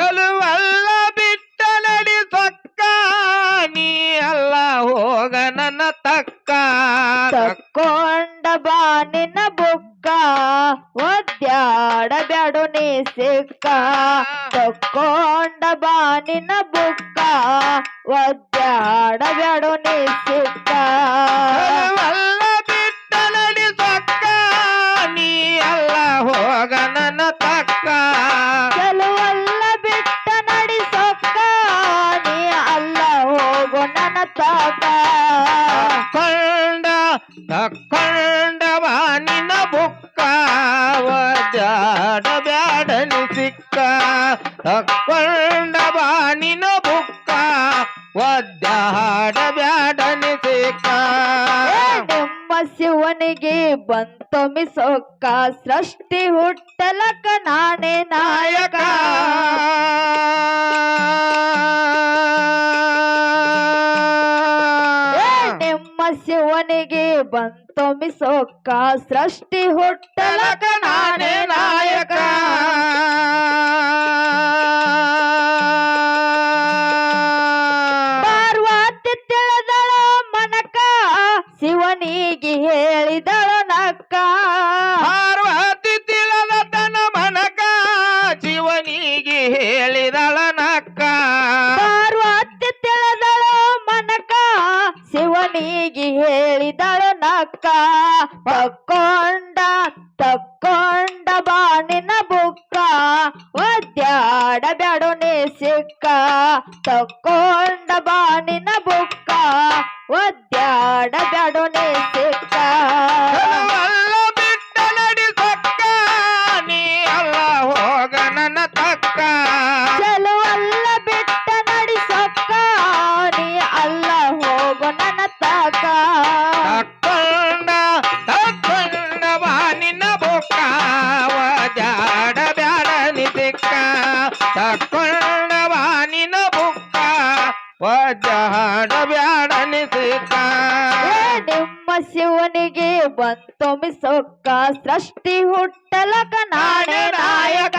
ಚಲುವಲ್ಲ ಬಿಟ್ಟ ನಡಿ ಸೊಕ್ಕ ನೀ ಅಲ್ಲ ಹೋಗ ನನ್ನ ತಕ್ಕ. ತಕ್ಕೊಂಡ ಬಾನಿನ ಬುಕ್ಕ ಒದ್ಯಾಡ ಬ್ಯಾಡು ನೀ ಸಿಕ್ಕ. ತಕ್ಕೊಂಡ ಬಾನಿನ ಬುಕ್ಕ ಒದ್ಯಾಡ ಬ್ಯಾಡು ನೀ ಸಿಕ್ಕ. ಸೃಷ್ಟಿ ಹುಟ್ಟಲಕ ನಾನೇ ನಾಯಕ. ನಿಮ್ಮ ಶಿವನಿಗೆ ಬಂತೊಮ್ಮಿ ಸೊಕ್ಕ ಸೃಷ್ಟಿ ಹುಟ್ಟಲಕ ನಾನೇ ನಾಯಕ. ತಿಳಿದಳ ಮನಕ, ಶಿವನಿಗೆ ಹೇಳಿದಳ ನಕ್ಕ. ಶಿವನಿಗೆ ಹೇಳಿದಳು, ನಕ್ಕ, ತಕ್ಕೊಂಡ ತಕ್ಕೊಂಡ ಬಾಣಿನ ಬುಕ್ಕ ಒದ್ಯಾಡ ಬ್ಯಾಡು ನೀ ಸಿಕ್ಕ, ತಕ್ಕೊಂಡ ಬಾಣಿನ ಬುಕ್ಕ ಒದ್ಯಾಡ ಸೃಷ್ಟಿ ಹುಟ್ಟಲಕ ನಾನೇ ನಾಯಕ.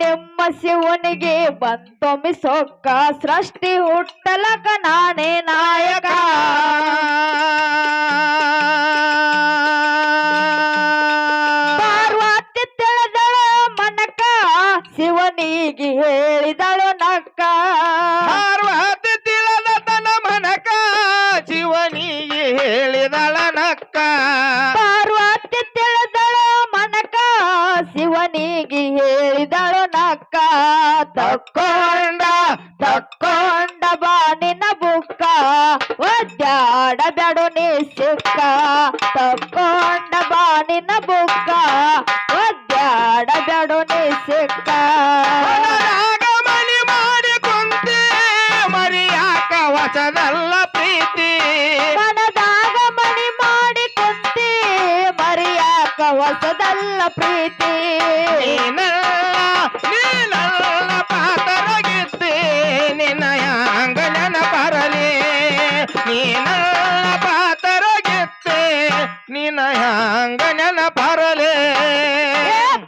ನಿಮ್ಮ ಶಿವನಿಗೆ ಬಂತೊಮ್ಮಿ ಸೊಕ್ಕ ಸೃಷ್ಟಿ ಹುಟ್ಟಲಕ ನಾನೇ ನಾಯಕ. ಪಾರ್ವತಿ ತಿಳಿದಳ ಮನಕ, ಶಿವನಿಗೆ ಹೇಳಿದಳು ನಕ್ಕ. ಶಿವನಿಗೆ ಹೇಳಿದಳನಕ್ಕ ಪಾರ್ವತಿ ತಿಳಿದಳ ಮನಕ, ಶಿವನಿಗೆ ಹೇಳಿದಳು ನಕ್ಕ. ತಕ್ಕೊಂಡ ತಕ್ಕೊಂಡ ಬಾನಿನ ಬುಕ್ಕ, ಒದ್ದಾಡಬೇಡು ನೀ ಸಿಕ್ಕ ತಕ್ಕೊಂಡ ಬಾನಿನ ಬುಕ್ಕ ಹೊಸದಲ್ಲ ಪ್ರೀತಿ. ನೀನಲ್ಲ ನೀನಲ್ಲ ಪಾತರಗಿದ್ದೆ ನಿನಯ ಹಂಗ ಪರಲಿ ನೀನಲ್ಲ ಪಾತರಗಿದ್ದೆ ನಿನಯ ಹಂಗ ಪರಲಿ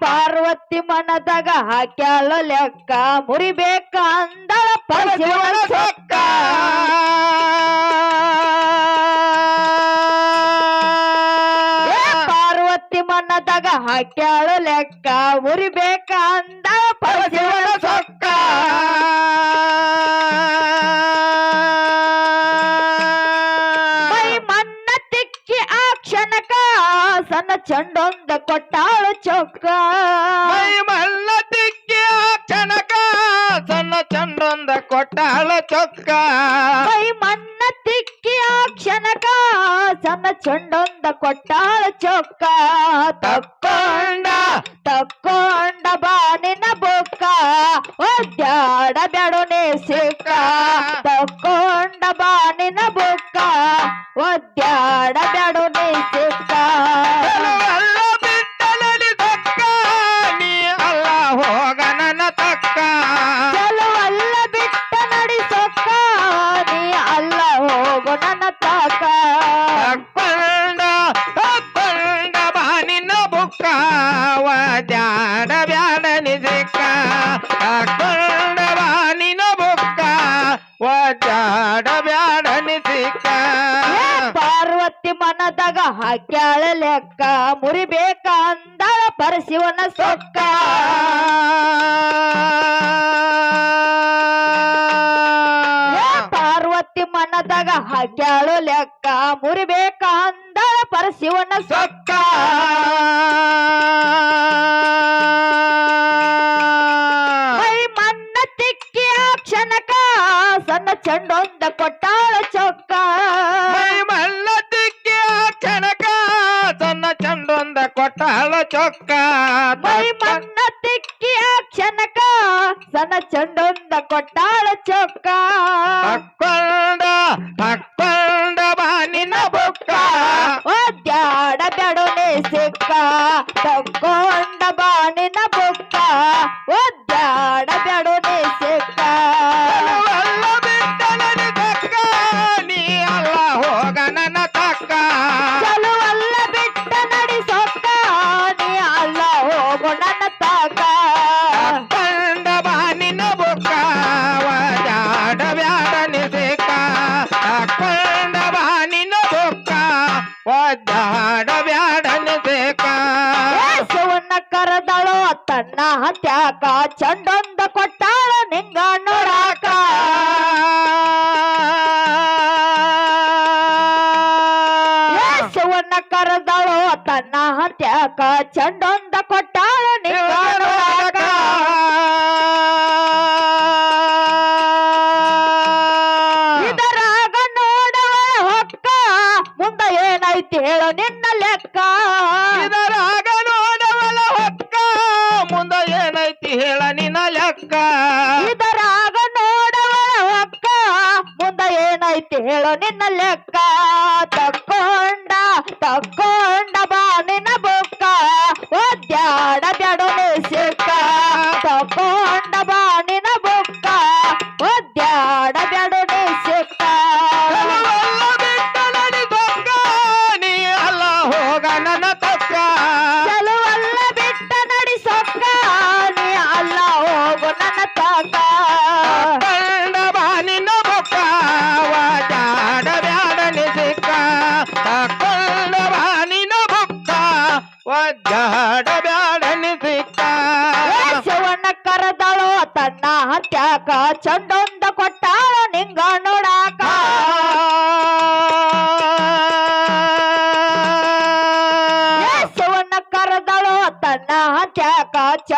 ಪಾರ್ವತಿ ಮನದಾಗ ಹಾಕ್ಯಾಲ ಲೆಕ್ಕ ಮುರಿಬೇಕ ಅಂದಳ ಪರಶಿವನ ಸೊಕ್ಕ ಹಾಕ್ಯಾಳ ಲೆಕ್ಕ ಮುರಿಬೇಕ ಅಂದ ಪರಶಿವನ ಸೊಕ್ಕ. ಮೈ ಮನ್ನ ತಿಕ್ಕಿ ಆ ಕ್ಷಣಕ, ಸಣ್ಣ ಚಂಡೊಂದ ಕೊಟ್ಟಾಳು ಚೊಕ್ಕ. ಮೈ ಮಲ್ಲ ತಿಕ್ಕಿ ಆ ಕ್ಷಣಕ, ಸಣ್ಣ ಚಂಡೊಂದ ಕೊಟ್ಟಾಳ ಚೊಕ್ಕ. ಮುರಿಬೇಕ ಅಂದಳ ಪರಶಿವನ ಸೊಕ್ಕ. ಪಾರ್ವತಿ ಮನದಾಗ ಹಾಕ್ಯಾಳು ಲೆಕ್ಕ. ಮುರಿಬೇಕ ಅಂದಳ ಪರಶಿವನ ಸೊಕ್ಕ. ಮೈ ಮನ್ನ ತಿಕ್ಕಿ ಕ್ಷಣಕ ಸಣ್ಣ ಚಂಡೊಂದ ಕೊಟ್ಟಾಳ ಚೌಕ ಬಹಳ ಚೊಕ್ಕ ಮಣ್ಣ ತಿಕ್ಕಿಯ ಕ್ಷಣಕ ಸನ ಚಂಡೊಂದ ಕೊಟ್ಟಾಳ ಚೊಕ್ಕ. ತಕ್ಕೊಂಡ ತಕ್ಕೊಂಡ ಬಾನಿನ ಬುಕ್ಕ. ಒದ್ದಾಡ ಬೆಡನೆ ಸಿಕ್ಕ. ತಕ್ಕೊಂಡ ಬಾನಿನ ಬುಕ್ಕ. ಒದ್ದ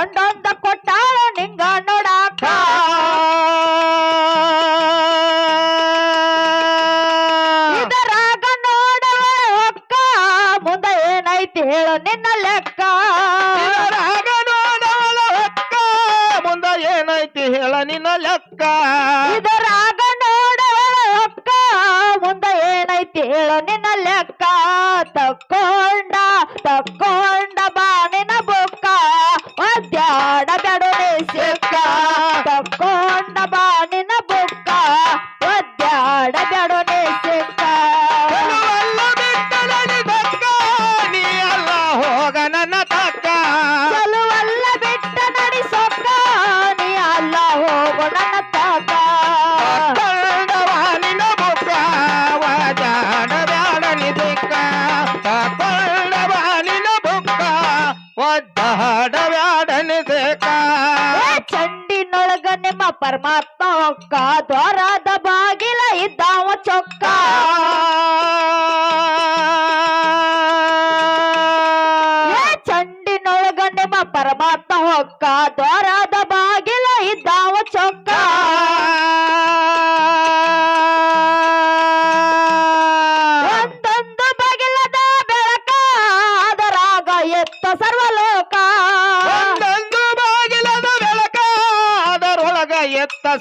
ಒಂದೊಂದ ಕೊಟ್ಟಾಳು ನಿಂಗ ನೋಡಾಕ. ಇದರಾಗ ನೋಡುವ ಅಕ್ಕ ಮುಂದೆ ಏನೈತಿ ಹೇಳು ನಿನ್ನ ಲೆಕ್ಕ. ಇದರಾಗ ನೋಡವಳ ಅಕ್ಕ ಮುಂದೆ ಏನೈತಿ ಹೇಳ ನಿನ್ನ ಲೆಕ್ಕ. ಇದರಾಗ ನೋಡವಳ ಅಕ್ಕ ಮುಂದೆ ಏನೈತಿ ಹೇಳ ನಿನ್ನ ಒಳಗ ನಿಮ್ಮ ಪರಮಾತ್ಮ ಒಕ್ಕ ದೊರದ ಬಾಗಿಲ ಇದ್ದಾವ ಚೊಕ್ಕ. ಚಂಡಿನೊಳಗ ನಿಮ್ಮ ಪರಮಾತ್ಮ ಹೊಕ್ಕ ದೊರದ ಬಾಗಿಲ ಇದ್ದಾವ ಚೊಕ್ಕ.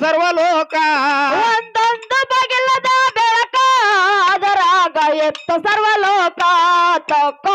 ಸರ್ವಲೋಕ. ಒಂದೊಂದು ಬಗಿಲದ ಬೆಳಕ ಅದರಾಗ ಎತ್ತು ಸರ್ವಲೋಕ. ತಕ್ಕ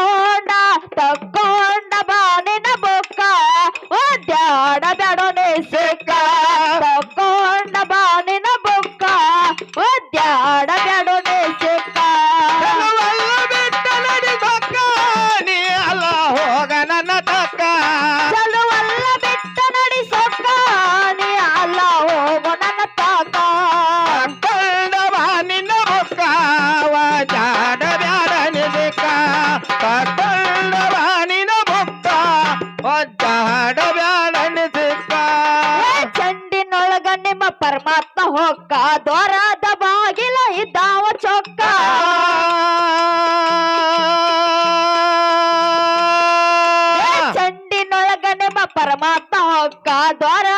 tocar, adora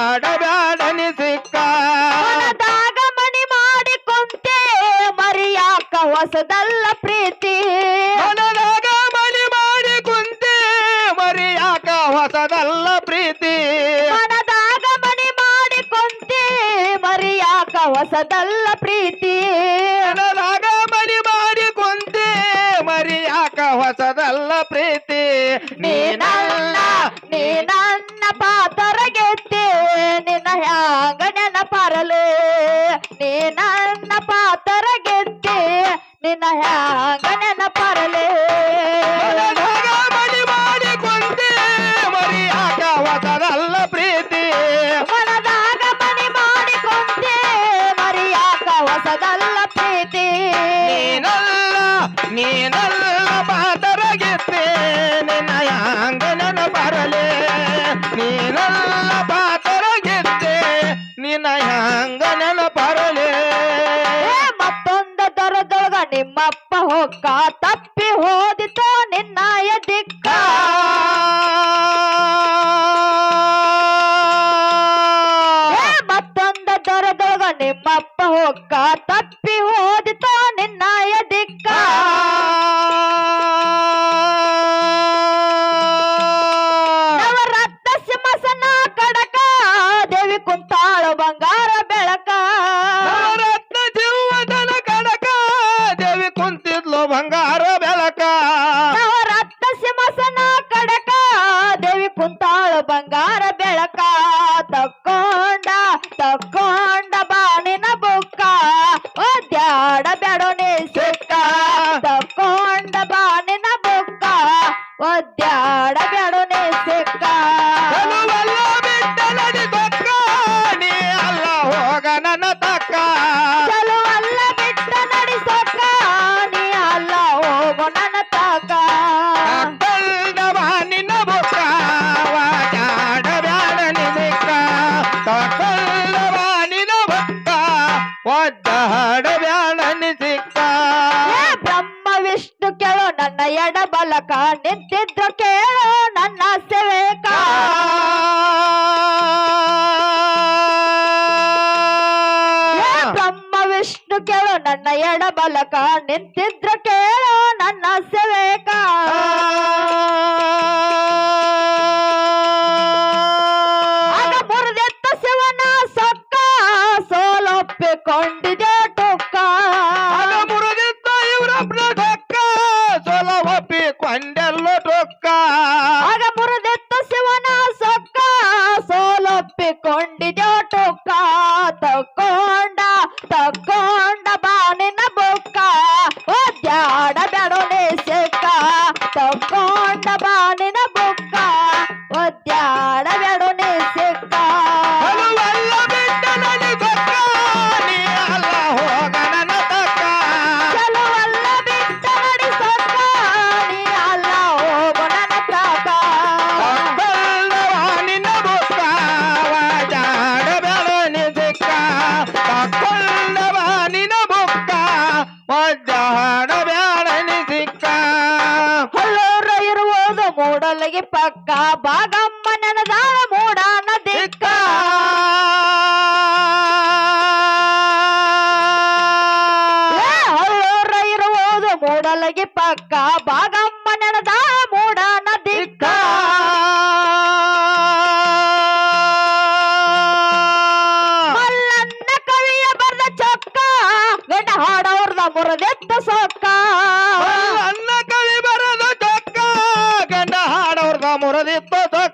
ಮಾಡಬ್ಯಾಡನಿ ಸಿಕ್ಕ. ಮನದಾಗ ಮಣಿ ಮಾಡಿಕೊಂತೆ ಮರಿಯಾಕ ಹೊಸದಲ್ಲ ಪ್ರೀತಿ. ಮನದಾಗ ಮಣಿ ಮಾಡಿಕೊಂತೆ ಮರಿಯಾಕ ಹೊಸದಲ್ಲ ಪ್ರೀತಿ. ಮನದಾಗ ಮಣಿ ಮಾಡಿಕೊಂತೆ ಮರಿಯಾಕ ಹೊಸದಲ್ಲ ಪ್ರೀತಿ. ಮನದಾಗ ಮಣಿ ಮಾಡಿಕೊಂತೆ ಮರಿಯಾಕ ಹೊಸದಲ್ಲ ಪ್ರೀತಿ. ನೀನಾ ಪರಲೇ ನೀ ನನ್ನ ಪಾತರ ಗೆದ್ದಿ ನಿನ್ನ ಹ್ಯಾಂಗ ನೆನಪರಲೆ. ಮನಿ ಮಾಡಿ ಕುಂತಿ ಮರಿ ಆಕವದಲ್ಲ ಪ್ರೀತಿ. ಹೊಲದಾಗ ಮನಿ ಮಾಡಿ ಕುಂತಿ ಮರಿ ಆಕ ಪ್ರೀತಿ. ನೀನಲ್ಲ ನೀನಲ್ಲ ಪಾತರ ಗೆದ್ದಿ ನಿನ್ನ ಹ್ಯಾಂಗ ನೆನಪರಲೆ. ನೀನಲ್ಲ ನಿಮ್ಮಪ್ಪ ಹೊಕ್ಕ ತಪ್ಪಿ ಹೋದಿತೋ ನಿನ್ನಾಯ ದಿಕ್ಕ টাকা ಕೊಡಲಿಗೆ ಪಕ್ಕ ಬಾಗಮ್ಮ ನೆನದಾಳ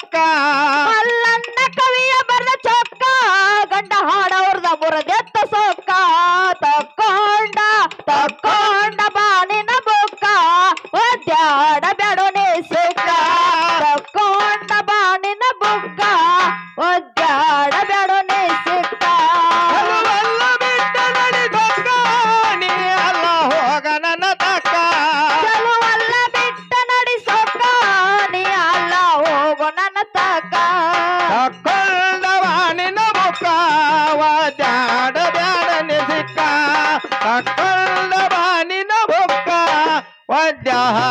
ಮುರಿದಿತ್ತು ವಾದ್ಯಾಡ ಬ್ಯಾಡನೆ ಸಿಕ್ಕ ತಕ್ಕೊಂಡವ ಬಾನಿನ ಬುಕ್ಕ ವಾದ್ಯಾಡ